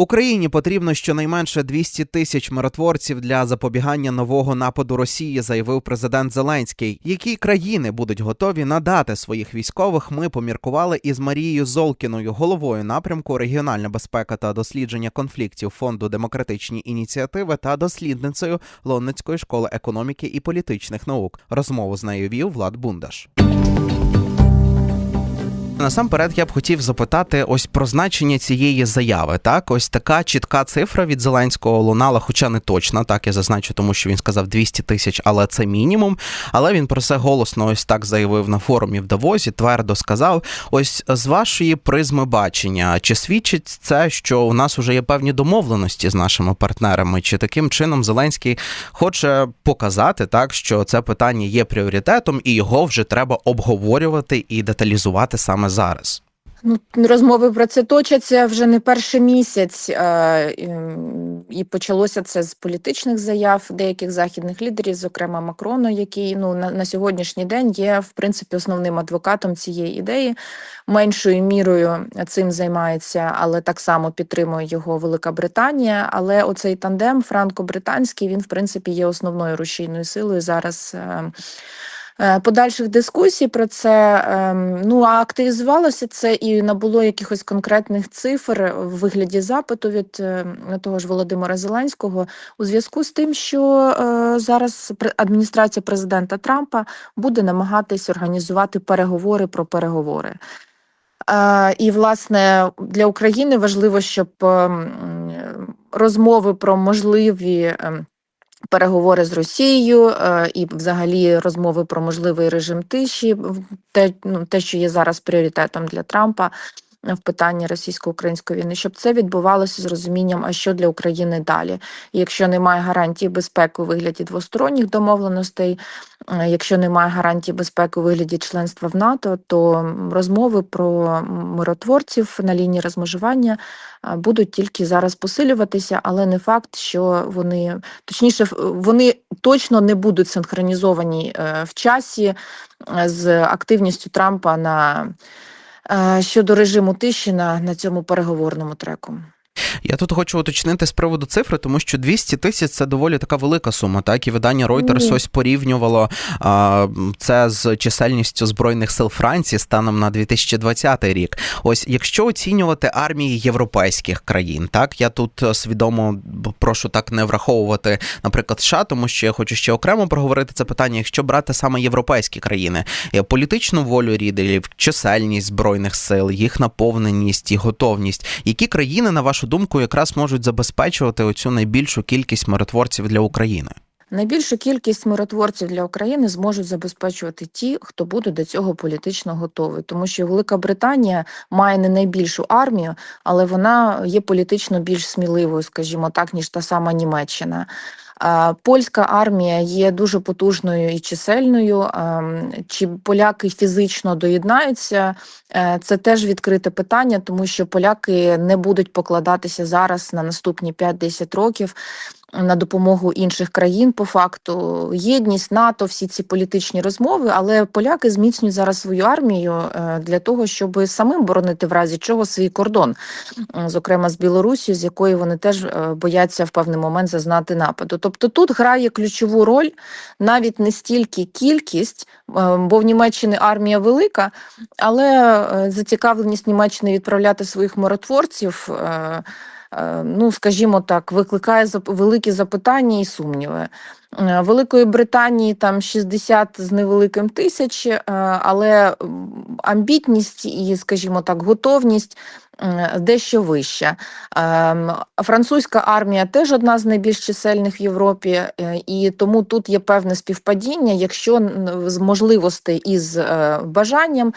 Україні потрібно щонайменше 200 тисяч миротворців для запобігання нового нападу Росії, заявив президент Зеленський. Які країни будуть готові надати своїх військових? Ми поміркували із Марією Золкіною, головою напрямку регіональна безпека та дослідження конфліктів фонду демократичні ініціативи та дослідницею Лонницької школи економіки і політичних наук. Розмову з нею вів Влад Бундаш. Насамперед я б хотів запитати ось про значення цієї заяви. Так, ось така чітка цифра від Зеленського лунала, хоча не точна, так я зазначу, тому що він сказав 200 тисяч, але це мінімум. Але він про це голосно ось так заявив на форумі в Давозі. Твердо сказав: ось з вашої призми бачення, чи свідчить це, що у нас вже є певні домовленості з нашими партнерами? Чи таким чином Зеленський хоче показати так, що це питання є пріоритетом, і його вже треба обговорювати і деталізувати саме зараз? Ну, розмови про це точаться вже не перший місяць, е, ем, і почалося це з політичних заяв деяких західних лідерів, зокрема Макрона, який ну на, на сьогоднішній день є в принципі основним адвокатом цієї ідеї. Меншою мірою цим займається, але так само підтримує його Велика Британія. Але оцей тандем франко-британський він в принципі є основною рушійною силою зараз. Е, Подальших дискусій про це ем, ну а активізувалося це і набуло якихось конкретних цифр в вигляді запиту від е, того ж Володимира Зеленського у зв'язку з тим, що е, зараз адміністрація президента Трампа буде намагатись організувати переговори про переговори. І, власне, для України важливо, щоб ем, розмови про можливі ем, переговори з Росією е, і взагалі розмови про можливий режим тиші, те, ну, те, що є зараз пріоритетом для Трампа в питанні російсько-української війни, щоб це відбувалося з розумінням, а що для України далі. Якщо немає гарантії безпеки у вигляді двосторонніх домовленостей, е, якщо немає гарантії безпеки у вигляді членства в НАТО, то розмови про миротворців на лінії розмежування е, будуть тільки зараз посилюватися, але не факт, що вони точніше, вони точно не будуть синхронізовані е, в часі з активністю Трампа на щодо режиму тиші на, на цьому переговорному треку. Я тут хочу уточнити з приводу цифри, тому що 200 тисяч це доволі така велика сума. Так і видання Reuters ось порівнювало а, це з чисельністю збройних сил Франції станом на 2020 рік. Ось якщо оцінювати армії європейських країн, так я тут е, свідомо прошу так не враховувати, наприклад, США, тому що я хочу ще окремо проговорити це питання. Якщо брати саме європейські країни, е, політичну волю лідерів, чисельність збройних сил, їх наповненість і готовність, які країни, на вашу думку, якраз можуть забезпечувати оцю найбільшу кількість миротворців для України? Найбільшу кількість миротворців для України зможуть забезпечувати ті, хто буде до цього політично готовий, тому що Велика Британія має не найбільшу армію, але вона є політично більш сміливою, скажімо так, ніж та сама Німеччина. Польська армія є дуже потужною і чисельною. Ем, Чи поляки фізично доєднаються? Е, Це теж відкрите питання, тому що поляки не будуть покладатися зараз на наступні 5-10 років на допомогу інших країн по факту. Єдність НАТО, всі ці політичні розмови, але поляки зміцнюють зараз свою армію е, для того, щоб самим боронити в разі чого свій кордон, зокрема з Білорусією, з якої вони теж е, бояться в певний момент зазнати нападу. Тобто тут грає ключову роль навіть не стільки кількість, е, бо в Німеччині армія велика, але зацікавленість Німеччини відправляти своїх миротворців. Е, Ну, скажімо так, викликає великі запитання і сумніви. Е, Великої Британії там 60 з невеликим тисяч, е, але амбітність і, скажімо так, готовність дещо вища. Ем, Французька армія теж одна з найбільш чисельних в Європі, е, і тому тут є певне співпадіння, якщо з можливостей із е, бажанням.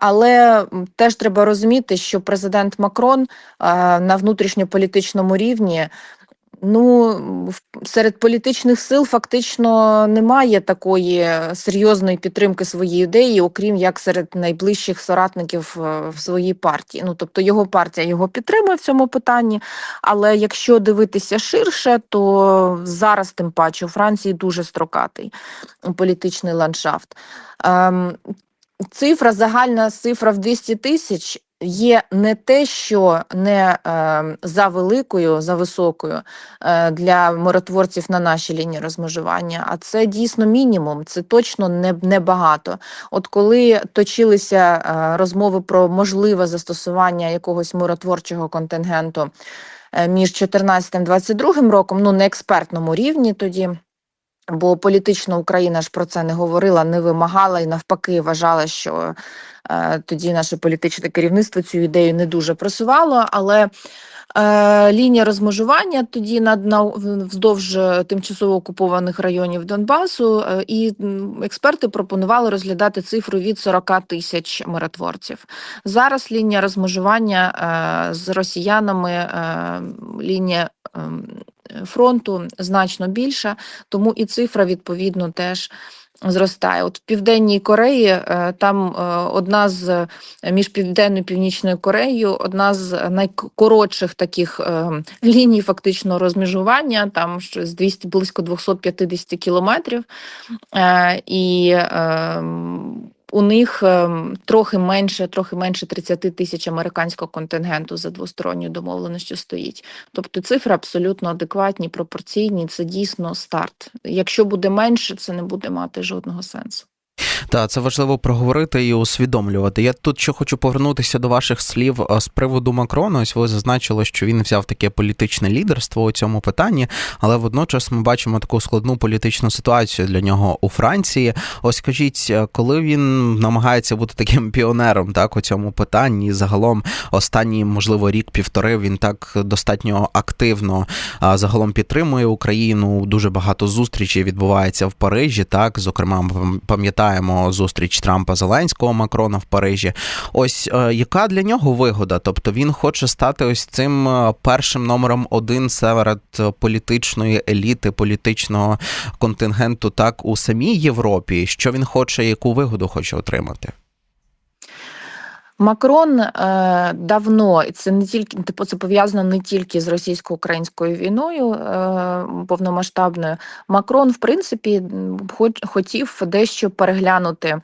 Але теж треба розуміти, що президент Макрон на внутрішньополітичному рівні. Ну, серед політичних сил фактично немає такої серйозної підтримки своєї ідеї, окрім як серед найближчих соратників е, в своїй партії. Ну, тобто його партія його підтримує в цьому питанні. Але якщо дивитися ширше, то зараз, тим паче, у Франції дуже строкатий політичний ландшафт. Ем, цифра, загальна цифра в 200 тисяч є не те, що не е, за великою, за високою е, для миротворців на нашій лінії розмежування, а це дійсно мінімум, це точно не, не багато. От коли точилися е, розмови про можливе застосування якогось миротворчого контингенту е, між 14 і 22 роком, ну на експертному рівні тоді. Бо політично Україна ж про це не говорила, не вимагала і навпаки вважала, що е, тоді наше політичне керівництво цю ідею не дуже просувало. Але е, лінія розмежування тоді над на вздовж е, тимчасово окупованих районів Донбасу, е, і експерти пропонували розглядати цифру від 40 тисяч миротворців. Зараз лінія розмежування е, з росіянами, е, лінія. ем, Фронту значно більша, тому і цифра відповідно теж зростає. От в Південній Кореї е, там е, одна з е, між Південною і Північною Кореєю, одна з найкоротших таких ліній фактично розмежування, там щось 200, близько 250 кілометрів. І е, у них ем, трохи менше, трохи менше 30 тисяч американського контингенту за двосторонньою домовленістю стоїть. Тобто цифри абсолютно адекватні, пропорційні. Це дійсно старт. Якщо буде менше, це не буде мати жодного сенсу. Так, це важливо проговорити і усвідомлювати. Я тут ще хочу повернутися до ваших слів е, з приводу Макрона. Ось ви зазначили, що він взяв таке політичне лідерство у цьому питанні, але водночас ми бачимо таку складну політичну ситуацію для нього у Франції. Ось скажіть, е, коли він намагається бути таким піонером, так у цьому питанні, загалом останній, можливо, рік-півтори він так достатньо активно загалом підтримує Україну. Дуже багато зустрічей відбувається в Парижі. Так, зокрема, ми зустріч Трампа Зеленського Макрона в Парижі. Ось е, яка для нього вигода? Тобто він хоче стати ось цим е, першим номером один серед політичної еліти, політичного контингенту, так у самій Європі. Що він хоче, яку вигоду хоче отримати? Макрон е, давно це не тільки типу, це пов'язано не тільки з російсько-українською війною е, повномасштабною. Макрон, в принципі, хоч, хотів дещо переглянути е,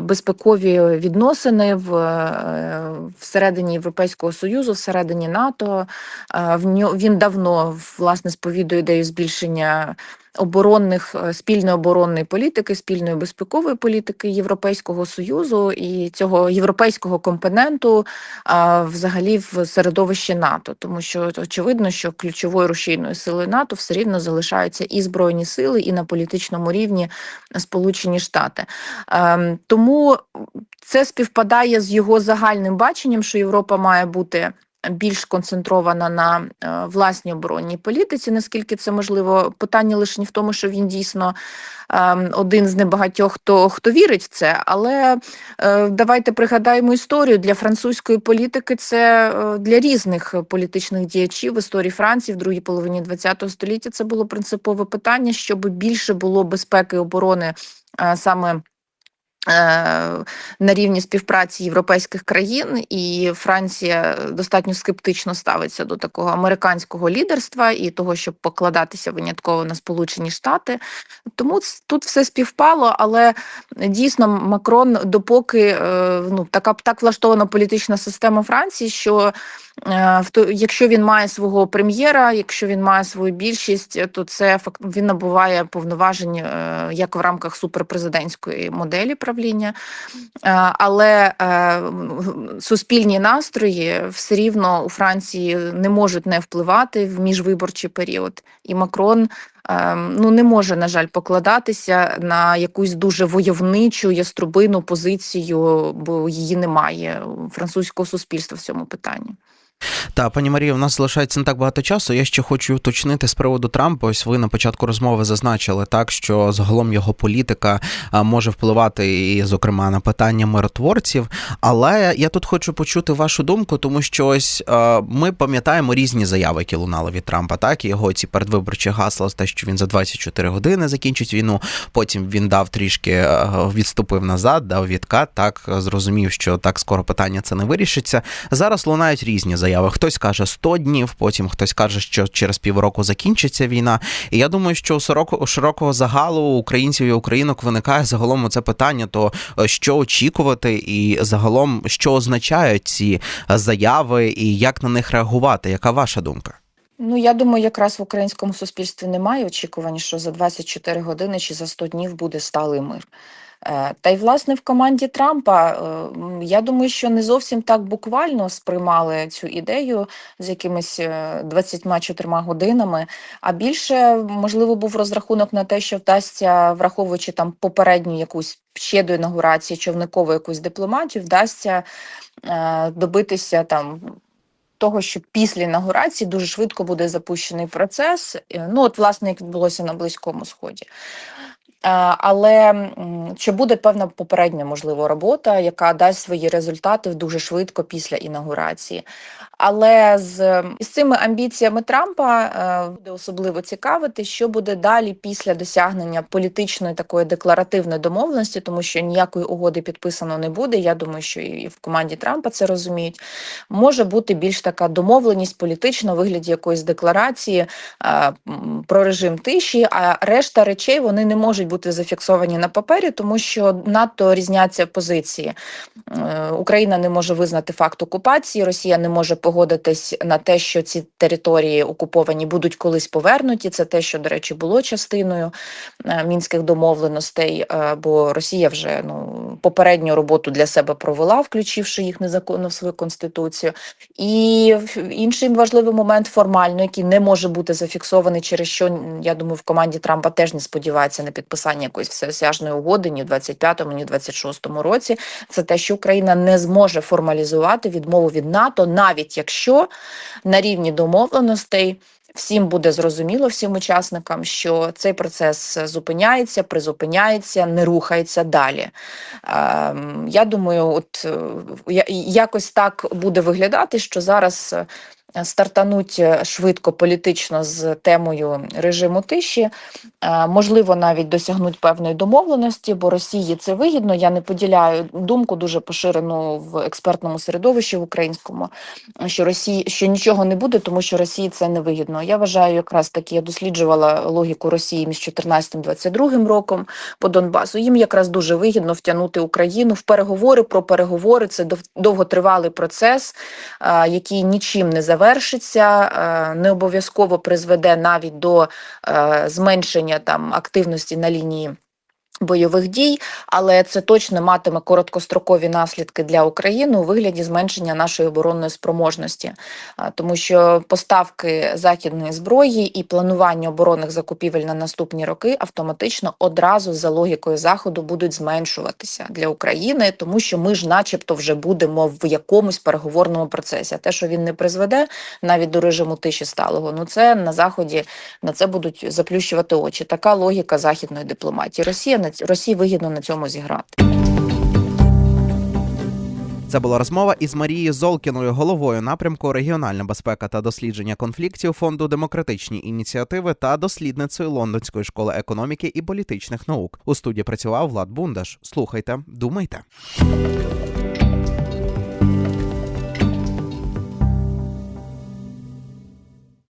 безпекові відносини в е, всередині Європейського союзу, всередині НАТО. Е, в він давно власне сповідує ідею збільшення оборонних е, спільної оборонної політики, спільної безпекової політики Європейського союзу і цього європейського компоненту взагалі в середовищі НАТО, тому що очевидно, що ключовою рушійною силою НАТО все рівно залишаються і збройні сили, і на політичному рівні Сполучені Штати. Ем, тому це співпадає з його загальним баченням, що Європа має бути більш концентрована на е, власній оборонній політиці, наскільки це можливо. Питання лише не в тому, що він дійсно ем, один з небагатьох, хто, хто вірить в це. Але е, давайте пригадаємо історію для французької політики. Це е, для різних політичних діячів в історії Франції в другій половині ХХ століття. Це було принципове питання, щоб більше було безпеки і оборони саме. На рівні співпраці європейських країн, і Франція достатньо скептично ставиться до такого американського лідерства і того, щоб покладатися винятково на Сполучені Штати. Тому тут все співпало, але дійсно Макрон, допоки е, ну така так влаштована політична система Франції, що якщо він має свого прем'єра, якщо він має свою більшість, е, то це він набуває повноважень е, як в рамках суперпрезидентської моделі правління. Е, Але е, суспільні настрої все рівно у Франції не можуть не впливати в міжвиборчий період. І Макрон ну не може, на жаль, покладатися на якусь дуже войовничу яструбину позицію, бо її немає французького суспільства в цьому питанні. Та пані Марія, у нас залишається не так багато часу. Я ще хочу уточнити з приводу Трампа. Ось ви на початку розмови зазначили так, що загалом його політика може впливати і, зокрема, на питання миротворців. Але я тут хочу почути вашу думку, тому що ось ми пам'ятаємо різні заяви, які лунали від Трампа. Так, і його ці передвиборчі гасла, те, що він за 24 години закінчить війну. Потім він дав трішки відступив назад, дав відкат. Так зрозумів, що так скоро питання це не вирішиться. Зараз лунають різні заяви. Хтось каже 100 днів, потім хтось каже, що через півроку закінчиться війна. І я думаю, що у широко- широкого загалу українців і українок виникає загалом це питання: то е, що очікувати, і загалом що означають ці заяви, і як на них реагувати? Яка ваша думка? Ну, я думаю, якраз в українському суспільстві немає очікувань, що за 24 години чи за 100 днів буде сталий мир. Е, Та й власне в команді Трампа е, я думаю, що не зовсім так буквально сприймали цю ідею з якимись е, 24 годинами, а більше можливо був розрахунок на те, що вдасться, враховуючи там попередню якусь ще до інаугурації човникову якусь дипломатію, вдасться е, добитися там. Того, що після інаугурації дуже швидко буде запущений процес, е, ну от власне як відбулося на Близькому Сході. Е, Але чи буде певна попередня можливо робота, яка дасть свої результати дуже швидко після інаугурації. Але з, з цими амбіціями Трампа е, буде особливо цікавити, що буде далі після досягнення політичної такої декларативної домовленості, тому що ніякої угоди підписано не буде. Я думаю, що і в команді Трампа це розуміють. Може бути більш така домовленість політична у вигляді якоїсь декларації е, про режим тиші, а решта речей вони не можуть бути зафіксовані на папері, тому що надто різняться позиції. Е, Україна не може визнати факт окупації, Росія не може погодитись на те, що ці території окуповані будуть колись повернуті. Це те, що, до речі, було частиною е, мінських домовленостей, е, бо Росія вже ну попередню роботу для себе провела, включивши їх незаконно в свою конституцію. І інший важливий момент формально, який не може бути зафіксований, через що я думаю, в команді Трампа теж не сподівається на підписання якоїсь всеосяжної угоди ні в 25-му, ні в 26-му році. Це те, що Україна не зможе формалізувати відмову від НАТО, навіть якщо на рівні домовленостей. Всім буде зрозуміло, всім учасникам, що цей процес зупиняється, призупиняється, не рухається далі. Ем, Я думаю, от е, я- якось так буде виглядати, що зараз е, стартануть е, швидко політично з темою режиму тиші, Е, можливо, навіть досягнуть певної домовленості, бо Росії це вигідно. Я не поділяю думку дуже поширену в експертному середовищі в українському, що Росії що нічого не буде, тому що Росії це не вигідно. Я вважаю, якраз таки я досліджувала логіку Росії між 14-22 роком по Донбасу. Їм якраз дуже вигідно втягнути Україну в переговори про переговори. Це дов- довготривалий процес, який нічим не завершиться, не обов'язково призведе навіть до е, зменшення там активності на лінії. Бойових дій, але це точно матиме короткострокові наслідки для України у вигляді зменшення нашої оборонної спроможності, тому що поставки західної зброї і планування оборонних закупівель на наступні роки автоматично одразу за логікою заходу будуть зменшуватися для України, тому що ми ж, начебто, вже будемо в якомусь переговорному процесі. А те, що він не призведе навіть до режиму тиші сталого, ну це на заході на це будуть заплющувати очі. Така логіка західної дипломатії. Росія на Росії вигідно на цьому зіграти. Це була розмова із Марією Золкіною, головою напрямку регіональна безпека та дослідження конфліктів фонду демократичні ініціативи та дослідницею Лондонської школи економіки і політичних наук. У студії працював Влад Бундаш. Слухайте, думайте.